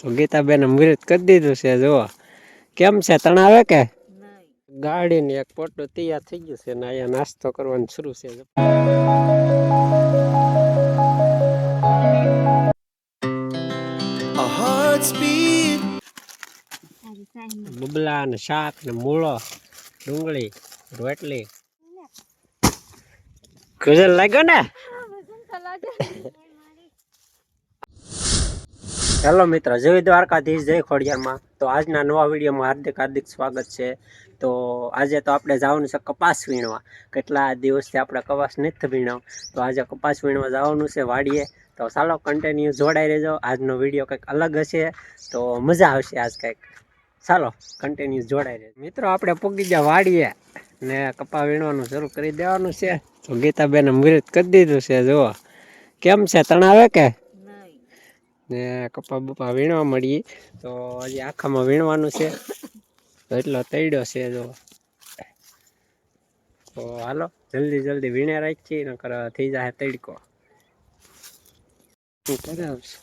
તો ગીતાબેન મૃત કરી દીધું છે જુઓ. કેમ છે? તણાવે કે? ગાડીની એક પોટો તૈયાર થઈ ગયું છે ને અહીંયા નાસ્તો કરવાનું શરૂ છે બબલા ને શાક ને મૂળો ડુંગળી રોટલી. ગજલ લાગ્યો ને? હેલો મિત્ર, જય દ્વારકાધીશ, જય ખોડિયારમાં. તો આજના નવા વિડીયોમાં હાર્દિક હાર્દિક સ્વાગત છે. તો આજે તો આપણે જવાનું છે કપાસ વીણવા. કેટલા દિવસથી આપણે કપાસ નથી વીણવ તો આજે કપાસ વીણવા જવાનું છે વાડીએ. તો ચાલો કન્ટિન્યુ જોડાઈ રહેજો. આજનો વીડિયો કંઈક અલગ હશે. તો મજા આવશે આજ કંઈક. ચાલો કન્ટિન્યુ જોડાઈ રહેજો. મિત્રો, આપણે પૂગી ગયા વાડીએ ને કપા વીણવાનું શરૂ કરી દેવાનું છે. તો ગીતાબેન મૃત કરી દીધું છે, જુઓ. કેમ છે, તણાવે કે? ને કપા બપા વીણવા મળીએ. તો હજી આખામાં વીણવાનું છે. એટલો તૈડો છે જો. તો હાલો, જલ્દી જલ્દી વીણે રાખીએ, નકર થઈ જાય તૈડકો. શું કરાવશે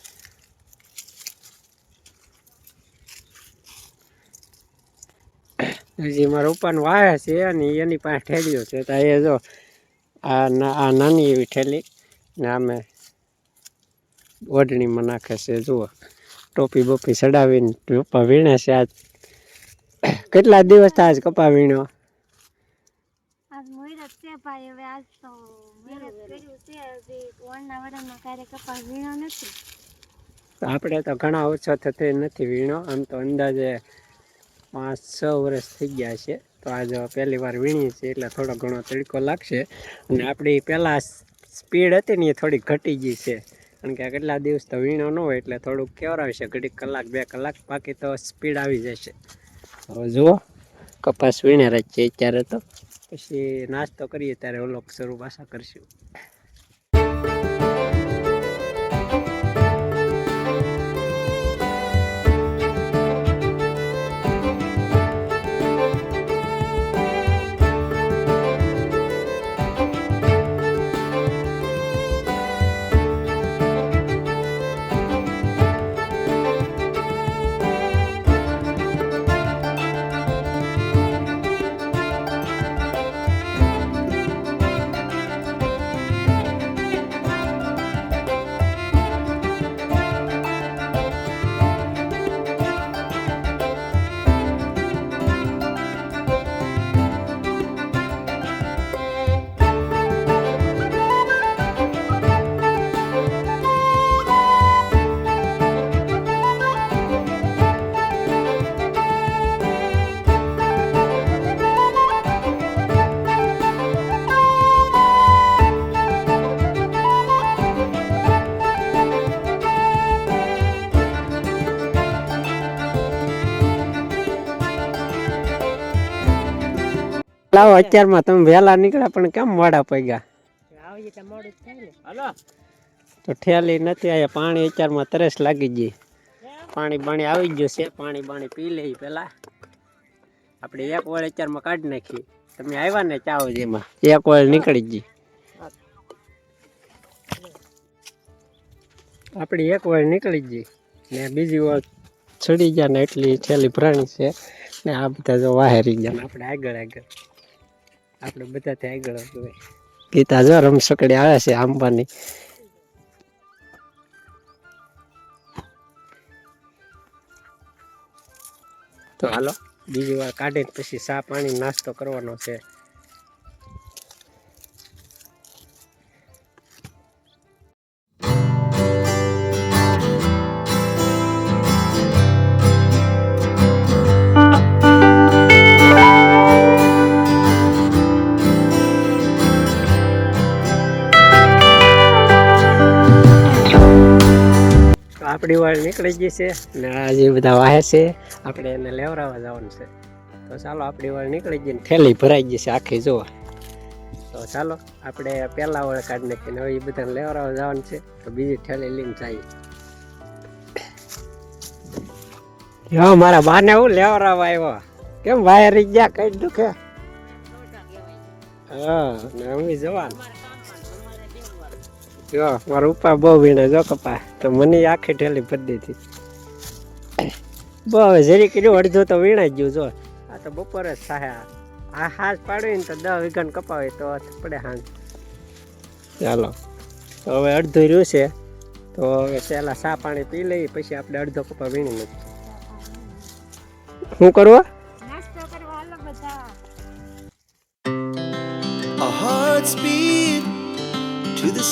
હજી મારા ઉપરનું વાયા છે અને એની પાસે ઠેલીઓ છે. તો એ જો આ નાની એવી ઠેલી ને આમે ઓઢણીમાં નાખે છે જુઓ. ટોપી બોપી ચડાવીને કપા વીણે છે આજ. કેટલા દિવસ આજ કપા વીણ્યો? વીણો આપણે તો ઘણા ઓછો થતો નથી વીણો આમ તો અંદાજે પાંચ છ વર્ષ થઈ ગયા છે. તો આજ પહેલી વાર વીણીએ છીએ એટલે થોડો ઘણો તડકો લાગશે. અને આપણી પહેલાં સ્પીડ હતી ને એ થોડી ઘટી ગઈ છે. કારણ કે કેટલા દિવસ તો વીણો ન હોય એટલે થોડુંક કેવરાવશે ઘડીક કલાક બે કલાક બાકી તો સ્પીડ આવી જશે. હવે જુઓ. કપાસ વીણે રાખીએ અત્યારે તો. પછી નાસ્તો કરીએ ત્યારે ઓલો શરૂ પાછા કરશું. લાવો અત્યારમાં તમે વહેલા નીકળ્યા પણ કેમ મોડા પગ્યા? તો ઠેલી નથી આયા પાણી અત્યારમાં તરસ લાગી ગઈ. પાણી બાણી આવી ગયું છે પાણી બાણી પી લઈ પેલા. આપણે એક વાર અત્યારમાં કાઢી નાખી. તમે આવ્યા ને ચાવ જેમાં? એક વાર નીકળી ગઈ. આપણી એક વાર નીકળી ગઈ. ને બીજી વાર ચડી ગયા ને એટલી થેલી પ્રાણી છે. ને આ બધા જો વાહેરી ગયા ને આપણે આગળ આગળ. આપણે બધાથી આગળ હોય. ગીતા જો રમસકડી આવે છે આંબાની. તો હાલો. બીજી વાર કાઢીને પછી ચા પાણી નાસ્તો કરવાનો છે. આપણી વાળ નીકળી ગઈ છે ને આ જે બધા વાહે છે, આપણે એને લેવરાવા જવાનું છે. તો ચાલો, આપણી વાળ નીકળી ગઈ ને થેલી ભરાઈ ગઈ છે આખી જોવા તો ચાલો, આપણે પહેલા વાળ કાઢી નાખીને હવે એ બધાને લેવરાવા જવાનું છે. તો બીજી થેલી લઈને જઈએ. હા મારા બાને હું લેવરાવા આવ્યો કેમ વાયર ગયા? કઈ દુખે? હા, ને અમે જવાનું. જો, મારો ઉપા બહુ વીણે જો કપા. તો મને આખી ઠેલી ભરી દીધી. બહુ જરી કર્યું, અડધો તો વીણાઈ ગયું, જો. આ તો બપોરે જ થાય. આ હાથ પાડવી ને તો દસ વીઘાને કપાવે તો પડે હાંજ. ચાલો. તો હવે અડધું રહ્યું છે. તો હવે પહેલાં સા પાણી પી લઈએ, પછી આપણે અડધો કપા વીણી નાખીએ શું કરવું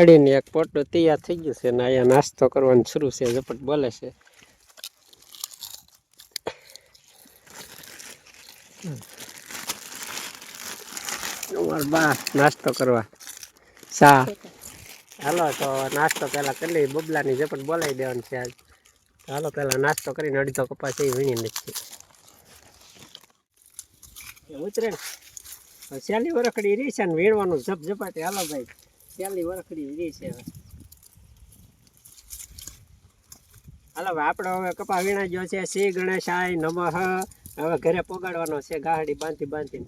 ગાડીની એક પોટો તૈયાર થઈ ગયું છે ને અહીંયા નાસ્તો કરવાનું શરૂ છે, ઝપટ બોલે છે. નાસ્તો કરવા. સા. હાલો, તો નાસ્તો પહેલાં કરી લઈએ, બબલાની ઝપટ બોલાવી દેવાની છે આજ. હાલો, પહેલાં નાસ્તો કરીને અડધો કપાસ એ વીણી નથી ઉતરે ને. ચાલી વરખડી રહી છે ને, વીણવાનું ઝપ ઝપાટી હાલો ભાઈ. ચાલી વરખડી રહી છે હવે. હાલો આપણે હવે કપા વીણા ગયો છે. શ્રી ગણેશાય નમઃ. હવે ઘરે પોગાડવાનો છે ગાહડી બાંધી બાંધી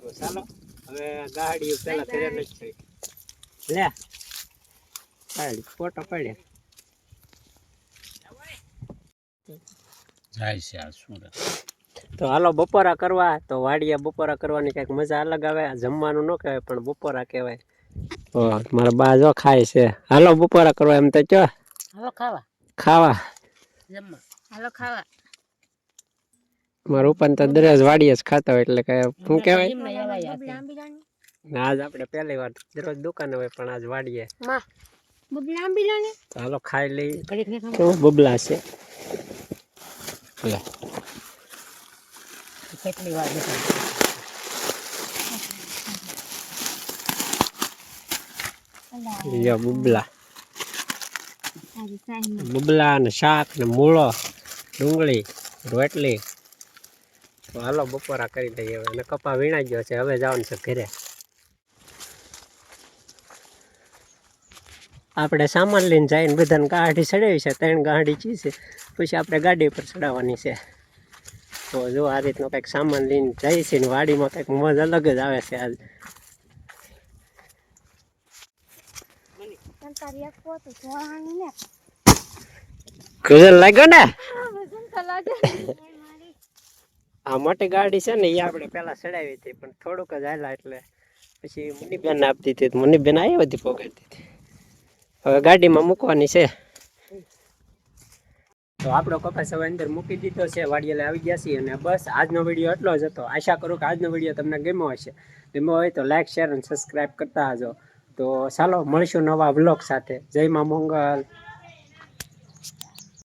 તો ચાલો હવે ગાહડી પેલા ઘરે નથી થઈ લે. ગાડી ફોટો પડ્યા. જાય છે આ શું તો હાલો બપોરા કરવા. તો વાડિયા બપોરા કરવાની કંઈક મજા અલગ આવે. જમવાનું ન કહેવાય પણ બપોરા કહેવાય. મારા બા જો ખાય છે. હાલો બપોરા કરવા એમ તો ચો. હાલો ખાવા. ખાવા. જમવા. હાલો ખાવા. મારું ઉપર તો દરરોજ વાડીએ જ ખાતા હોય એટલે કે શું કહેવાય? ને આજ આપણે પહેલી વાર દરરોજ દુકાને હોય પણ આજ વાડીએ. માં બબ લાંબી લો ને તો હાલો ખાઈ લઈ. કેવું બબલા છે? કેટલી વાર બેઠા. લ્યો બબલા ને શાક ને મૂળો ડુંગળી રોટલી તો હાલો બપોરા કરી દઈએ હવે અને કપા વીણાઈ ગયો છે હવે જવાનું છે ઘરે આપણે સામાન લઈને જઈને બધાને ગાડી ચડાવી છે ત્રણ ગાડી ચી છે પછી આપણે ગાડી પર ચડાવવાની છે તો જો આ રીતનો કંઈક સામાન લઈને જાય છે ને વાડીમાં કંઈક મોજ અલગ જ આવે છે આજ ગઝલ લાગ્યો ને? આ મોટી ગાડી છે ને એ આપણે પેલા ચડાવી હતી પણ થોડુંક જ હાલા એટલે પછી મુનિબેન આપતી હતી મુનિબેન આવી હતી પોગાડતી હતી. હવે ગાડીમાં મૂકવાની છે. તો આપણો કપાસ હવે અંદર મૂકી દીધો છે વાડિયાલે આવી ગયા છીએ અને બસ આજનો વીડિયો એટલો જ હતો. આશા કરું કે આજનો વીડિયો તમને ગમ્યો હશે. ગમ્યો હોય તો લાઈક શેર અને સબસ્ક્રાઈબ કરતા હજો તો ચાલો મળીશું નવા બ્લોક સાથે. જય મા મંગલ.